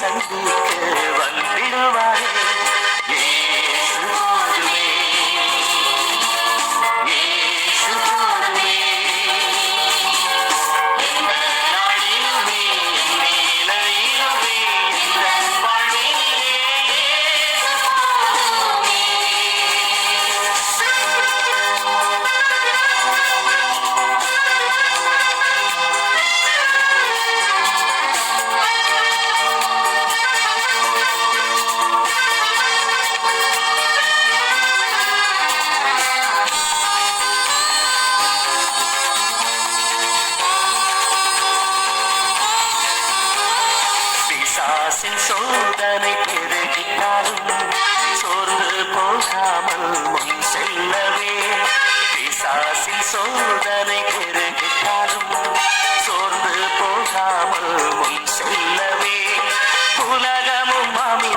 சந்திக்க வந்திடுவாரே. பிசாசின் சோதனை பெருகினாலும் சோர்ந்து போகாமல் முன் செல்லவே. பிசாசின் சோதனை பெருகினாலும் சோர்ந்து போகாமல் முன் செல்லவே. உலகமும் மாமி